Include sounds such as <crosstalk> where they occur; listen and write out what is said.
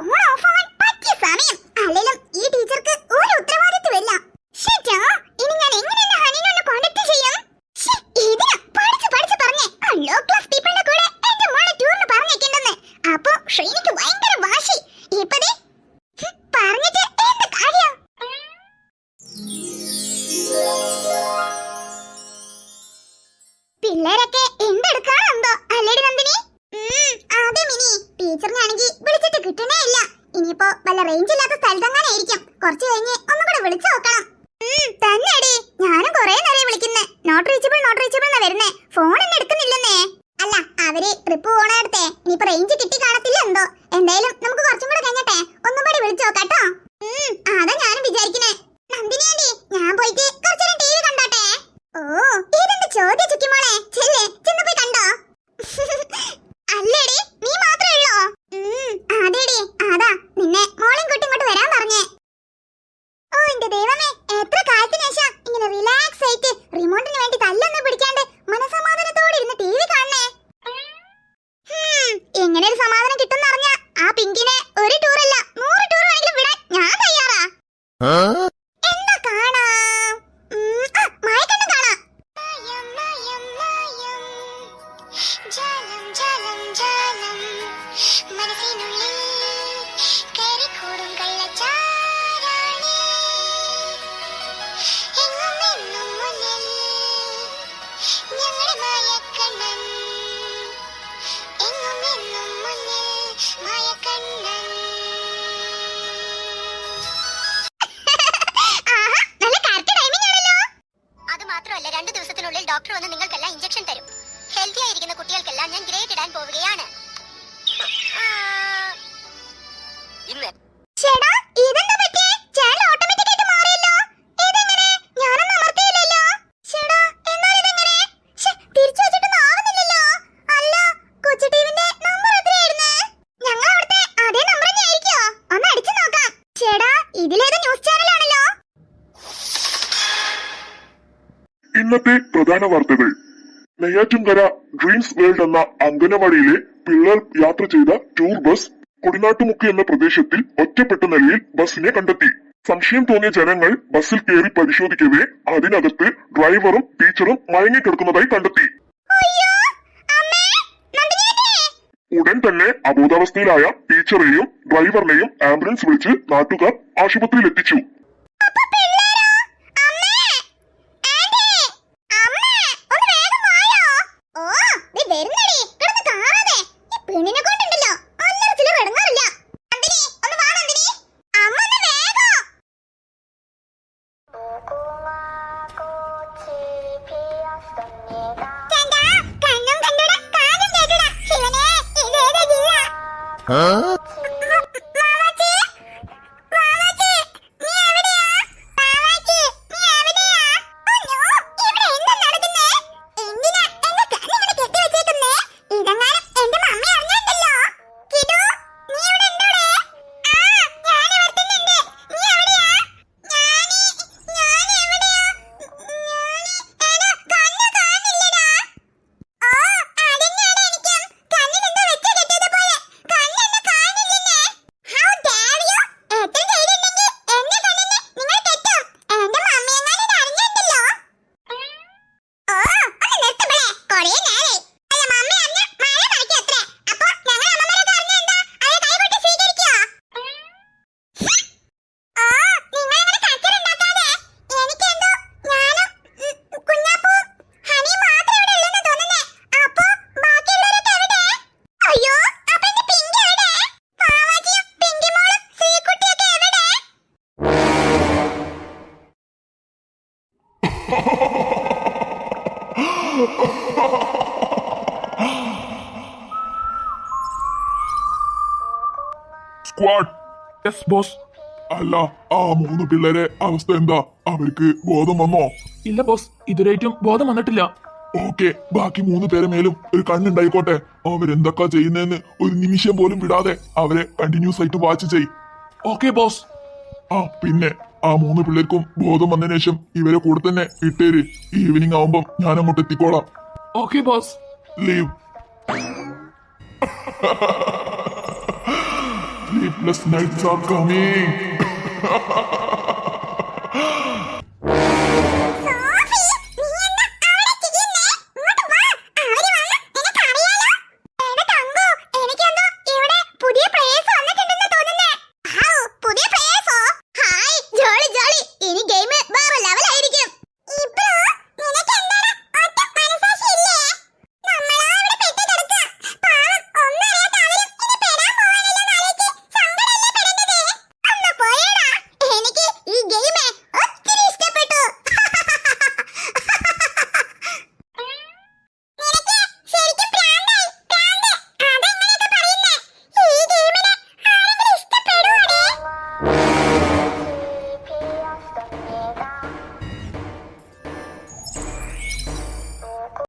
Phone കുറച്ച് കഴിഞ്ഞ് ഒന്നും കൂടെ വിളിച്ചു നോക്കണം. തന്നെടി. ഞാനും കുറേ നേരം വിളിക്കുന്നേ. നോട്ട് റീച്ചബിൾ നോട്ട് റീച്ചബിൾ എന്നാ വരുന്നേ. ഫോൺ എന്നെ എടുക്കുന്നില്ലെന്നേ. അല്ല അവർ ട്രിപ്പ് പോണടുത്തേ ഇനിയിപ്പോ റേഞ്ച് കിട്ടി കാണത്തില്ല എന്തോ? എന്തായാലും നമുക്ക് കുറച്ചും കൂടെ കഴിഞ്ഞട്ടെ. ഒന്നും കൂടി വിളിച്ചു നോക്കാട്ടോ അതാ ഞാനും വിചാരിക്കുന്നേ. നന്ദിനി ഞാൻ പോയിട്ട് കുറച്ചേരം ടി വി കണ്ടോട്ടെ? ഓ ഇതെന്ത് ചോദ്യ ചുറ്റിമോളെ? ചെല്ലേ? <laughs> മാത്രമല്ല രണ്ടു ദിവസത്തിനുള്ളിൽ ഡോക്ടർ വന്ന് നിങ്ങൾക്കെല്ലാം ഇഞ്ചക്ഷൻ തരും. ഹെൽത്തി ആയിരിക്കുന്ന കുട്ടികൾക്കെല്ലാം ഞാൻ ഗ്രേഡ് ഇടാൻ പോവുകയാണ്. ഇന്ന് ചേടാ, ഇതെന്താ പറ്റിയേ? ചാനൽ automatic ആയിട്ട് മാറിയല്ലോ. ഇതെങ്ങനെ? ഞാനൊന്നും അമർത്തിയില്ലല്ലോ. ചേടാ, എന്നാൽ ഇതെങ്ങനെ? ശ്ശെ, തിരിച്ചു വെച്ചിട്ടൊന്നും ആവുന്നില്ലല്ലോ. അല്ല, കൊച്ചു ടീവിന്റെ നമ്പർ എത്രയായിരുന്ന്? ഞങ്ങൾ അവിടുത്തെ അതേ നമ്പർ തന്നെയായിരിക്കോ? ഒന്ന് അടിച്ചു നോക്കാം. ചേടാ, ഇതിലേത് ന്യൂസ് ചാനലാണല്ലോ ഇന്നത്തെ പ്രധാന വാർത്തകൾ നെയ്യാറ്റുംകര ഡ്രീംസ് വേൾഡ് എന്ന അംഗനവാടിയിലെ പിള്ളേർ യാത്ര ചെയ്ത ടൂർ ബസ് കൊടിനാട്ടുമുക്ക് എന്ന പ്രദേശത്തിൽ ഒറ്റപ്പെട്ട നിലയിൽ ബസ്സിനെ കണ്ടെത്തി. സംശയം തോന്നിയ ജനങ്ങൾ ബസ്സിൽ കയറി പരിശോധിക്കവേ അതിനകത്ത് ഡ്രൈവറും ടീച്ചറും മയങ്ങിക്കിടക്കുന്നതായി കണ്ടെത്തി. ഉടൻ തന്നെ അബോധാവസ്ഥയിലായ ടീച്ചറെയും ഡ്രൈവറിനെയും ആംബുലൻസ് വിളിച്ച് നാട്ടുകാർ ആശുപത്രിയിൽ എത്തിച്ചു 嗯 സ്ക്വാഡ് യെസ് ബോസ് അല്ല ആ മൂന്ന് പിള്ളേരെ അവസ്ഥ എന്താ? അവർക്ക് ബോധം വന്നോ? ഇല്ല ബോസ് ഇതുവരെയായിട്ടും ബോധം വന്നിട്ടില്ല. ഓക്കെ ബാക്കി മൂന്ന് പേരെ മേലും ഒരു കണ്ണുണ്ടായിക്കോട്ടെ. അവരെന്തൊക്കെ ചെയ്യുന്നതെന്ന് ഒരു നിമിഷം പോലും വിടാതെ അവരെ കണ്ടിന്യൂസ് ആയിട്ട് വാച്ച് ചെയ്. ഓക്കെ ബോസ് ആ പിന്നെ ആ മൂന്ന് പിള്ളേർക്കും ബോധം വന്നതിന് ശേഷം ഇവരെ കൂടെ തന്നെ ഇട്ടേര്. ഈവനിങ് ആവുമ്പം ഞാൻ അങ്ങോട്ട് എത്തിക്കോളാം. Okay boss leave Sleepless nights are coming. <laughs>